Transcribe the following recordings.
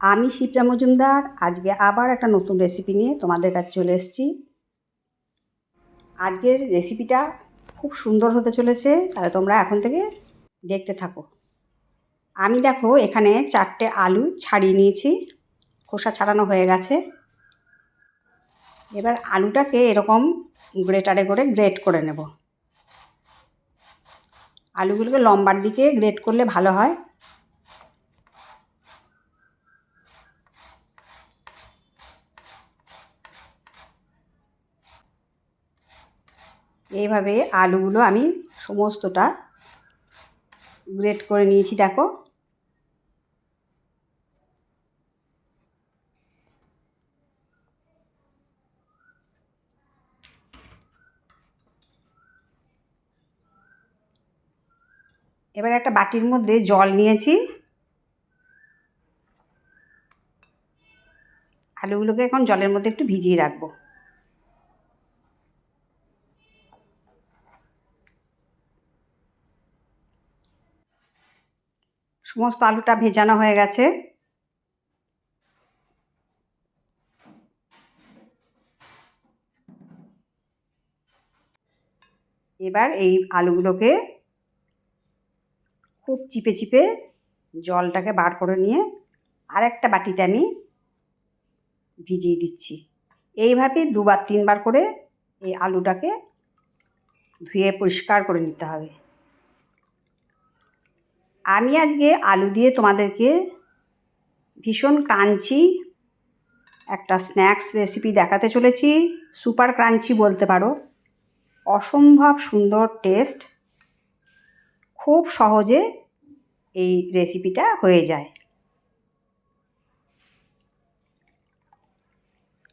আমি শিপ্রা মজুমদার, আজকে আবার একটা নতুন রেসিপি নিয়ে তোমাদের কাছে চলে এসেছি। আজকের রেসিপিটা খুব সুন্দর হতে চলেছে, তাহলে তোমরা এখন থেকে দেখতে থাকো। আমি দেখো এখানে চারটে আলু ছাড়িয়ে নিয়েছি, খোসা ছাড়ানো হয়ে গেছে। এবার আলুটাকে এরকম গ্রেটারে করে গ্রেট করে নেব। আলুগুলোকে লম্বার দিকে গ্রেট করলে ভালো হয়। এইভাবে আলুগুলো আমি সমস্তটা গ্রেট করে নিয়েছি, দেখো। এবার একটা বাটির মধ্যে জল নিয়েছি। আলুগুলোকে এখন জলের মধ্যে একটু ভিজিয়ে রাখব। সমস্ত আলুটা ভেজানো হয়ে গেছে। এবার এই আলুগুলোকে খুব চিপে চিপে জলটাকে বার করে নিয়ে আরেকটা বাটিতে আমি ভিজিয়ে দিচ্ছি। এইভাবে দুবার তিনবার করে এই আলুটাকে ধুয়ে পরিষ্কার করে নিতে হবে। আমি আজকে আলু দিয়ে তোমাদেরকে ভীষণ ক্রাঞ্চি একটা স্ন্যাক্স রেসিপি দেখাতে চলেছি। সুপার ক্রাঞ্চি বলতে পারো। অসম্ভব সুন্দর টেস্ট। খুব সহজে এই রেসিপিটা হয়ে যায়।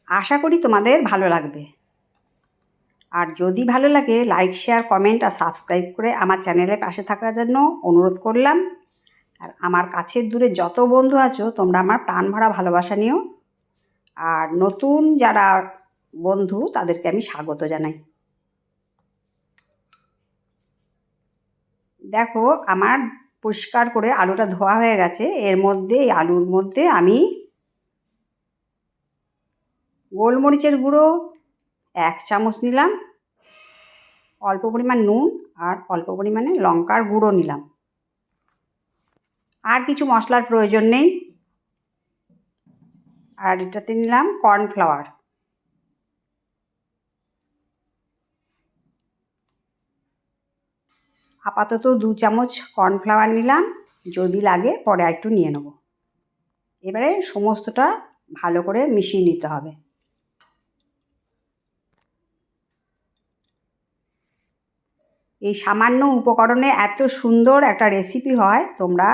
আশা করি তোমাদের ভালো লাগবে। আর যদি ভালো লাগে লাইক শেয়ার কমেন্ট আর সাবস্ক্রাইব করে আমার চ্যানেলের পাশে থাকার জন্য অনুরোধ করলাম। আর আমার কাছের দূরে যত বন্ধু আছো, তোমরা আমার প্রাণ ভরা ভালোবাসা নিও। আর নতুন যারা বন্ধু, তাদেরকে আমি স্বাগত জানাই। দেখো, আমার পরিষ্কার করে আলুটা ধোয়া হয়ে গেছে। এর মধ্যে, এই আলুর মধ্যে আমি গোলমরিচের গুঁড়ো, এক চামচ নিলাম। অল্প পরিমাণ নুন আর অল্প পরিমাণে লঙ্কার গুঁড়ো নিলাম। আর কিছু মশলার প্রয়োজন নেই। আর এটাতে নিলাম কর্নফ্লাওয়ার। আপাতত দু চামচ কর্নফ্লাওয়ার নিলাম। যদি লাগে পরে একটু নিয়ে নেব। এবারে সমস্তটা ভালো করে মিশিয়ে নিতে হবে। এই সামান্য উপকরণে এত সুন্দর একটা রেসিপি হয়, তোমরা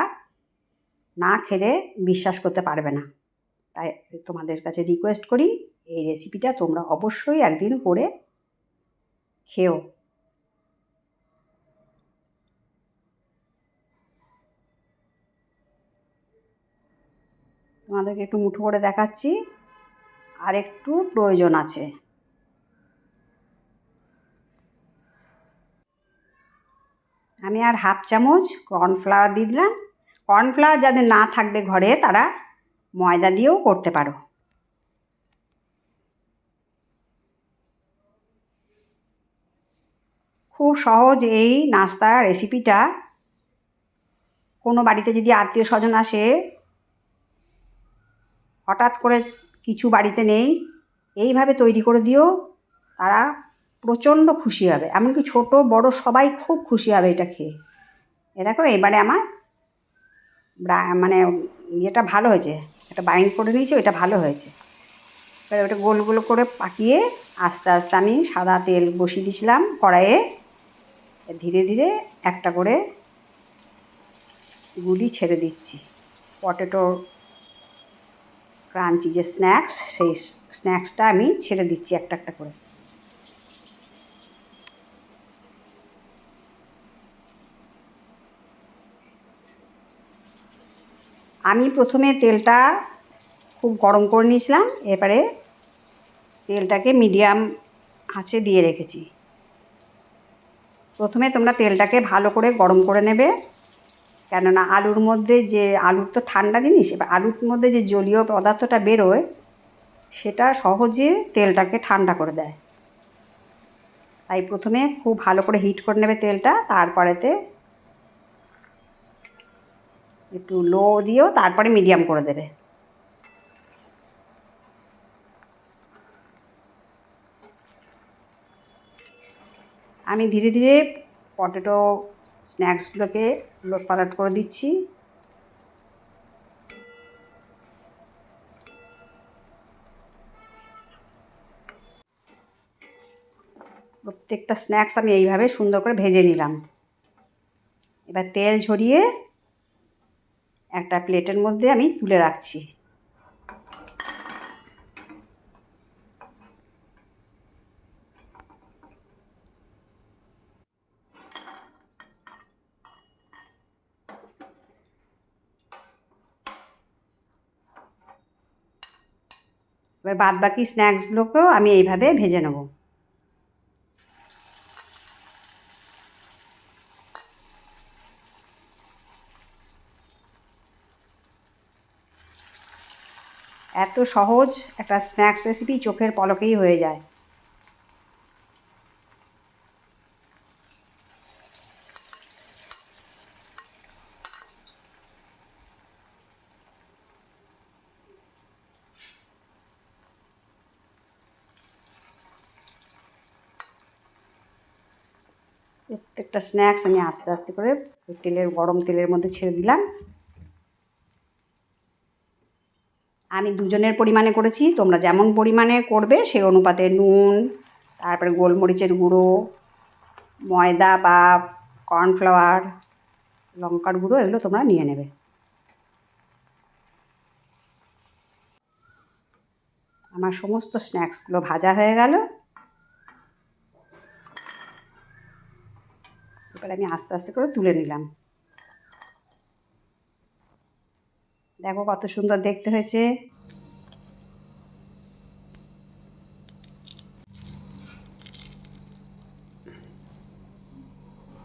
না খেলে বিশ্বাস করতে পারবে না। তাই তোমাদের কাছে রিকোয়েস্ট করি, এই রেসিপিটা তোমরা অবশ্যই একদিন করে খেও। তোমাদেরকে একটু মুঠো করে দেখাচ্ছি আর একটু প্রয়োজন আছে। আমি আর হাফ চামচ কর্নফ্লাওয়ার দিয়ে দিলাম। কর্নফ্লাওয়ার যাদের না থাকবে ঘরে, তারা ময়দা দিয়েও করতে পারো। খুব সহজ এই নাস্তার রেসিপিটা। কোনো বাড়িতে যদি আত্মীয় স্বজন আসে, হঠাৎ করে কিছু বাড়িতে নেই, এইভাবে তৈরি করে দিও, তারা প্রচণ্ড খুশি হবে। এমনকি ছোট, বড় সবাই খুব খুশি হবে এটা খেয়ে। এ দেখো, এবারে আমার মানে ইয়েটা ভালো হয়েছে। এটা বাইন্ড করে নিয়েছি, ওইটা ভালো হয়েছে। এবার ওটা গোল গোল করে পাকিয়ে আস্তে আস্তে আমি সাদা তেল বসিয়ে দিয়েছিলাম কড়াইয়ে। ধীরে ধীরে একটা করে গুলি ছেড়ে দিচ্ছি। পটেটো ক্রাঞ্চি যে স্ন্যাক্স সেই স্ন্যাক্সটা আমি ছেড়ে দিচ্ছি একটা একটা করে। আমি প্রথমে তেলটা খুব গরম করে নিয়েছিলাম এবারে তেলটাকে মিডিয়াম আঁচে দিয়ে রেখেছি। প্রথমে তোমরা তেলটাকে ভালো করে গরম করে নেবে, কেননা আলুর মধ্যে যে আলুর তো ঠান্ডা জিনিস, এবার আলুর মধ্যে যে জলীয় পদার্থটা বেরোয়, সেটা সহজে তেলটাকে ঠান্ডা করে দেয়। তাই প্রথমে খুব ভালো করে হিট করে নেবে তেলটা, তারপরেতে একটু লো দিয়েও তারপরে মিডিয়াম করে দেবে। আমি ধীরে ধীরে পটেটো স্ন্যাক্সগুলোকে উলট পালট করে দিচ্ছি। প্রত্যেকটা স্ন্যাক্স আমি এইভাবে সুন্দর করে ভেজে নিলাম। এবার তেল ঝরিয়ে একটা প্লেটের মধ্যে আমি তুলে রাখছি। এবার বাদ বাকি স্ন্যাক্সগুলোকেও আমি এইভাবে ভেজে নেব। এত সহজ একটা স্ন্যাক্স রেসিপি চোখের পলকেই হয়ে যায়। প্রত্যেকটা স্ন্যাক্স আমি আস্তে আস্তে করে তেলের, গরম তেলের মধ্যে ছেড়ে দিলাম। আমি দুজনের পরিমাণে করেছি, তোমরা যেমন পরিমাণে করবে সেই অনুপাতে নুন, তারপরে গোলমরিচের গুঁড়ো, ময়দা বা কর্নফ্লাওয়ার, লঙ্কার গুঁড়ো, এগুলো তোমরা নিয়ে নেবে। আমার সমস্ত স্ন্যাক্সগুলো ভাজা হয়ে গেল। এবার আমি আস্তে আস্তে করে তুলে নিলাম। দেখো কত সুন্দর দেখতে হয়েছে।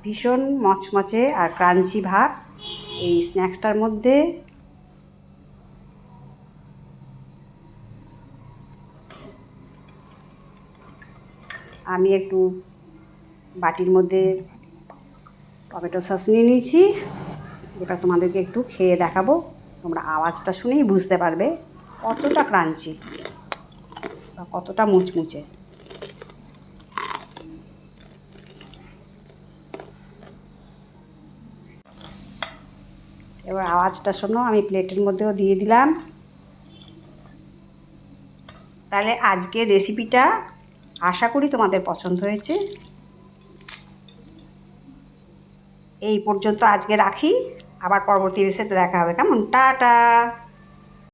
ভীষণ মচমচে আর ক্রাঞ্চি ভাব এই স্ন্যাক্সটার মধ্যে। আমি একটু বাটির মধ্যে টমেটো সস নিয়ে নিয়েছি, যেটা তোমাদেরকে একটু খেয়ে দেখাবো। তোমরা আওয়াজটা শুনেই বুঝতে পারবে কতটা ক্রাঞ্চি বা কতটা মুচমুচে। এবার আওয়াজটা শোনো, আমি প্লেটের মধ্যেও দিয়ে দিলাম। তাহলে আজকের রেসিপিটা আশা করি তোমাদের পছন্দ হয়েছে। এই পর্যন্ত আজকে রাখি। আবার পরবর্তী রেসিপিতে দেখা হবে। কেমন? টাটা!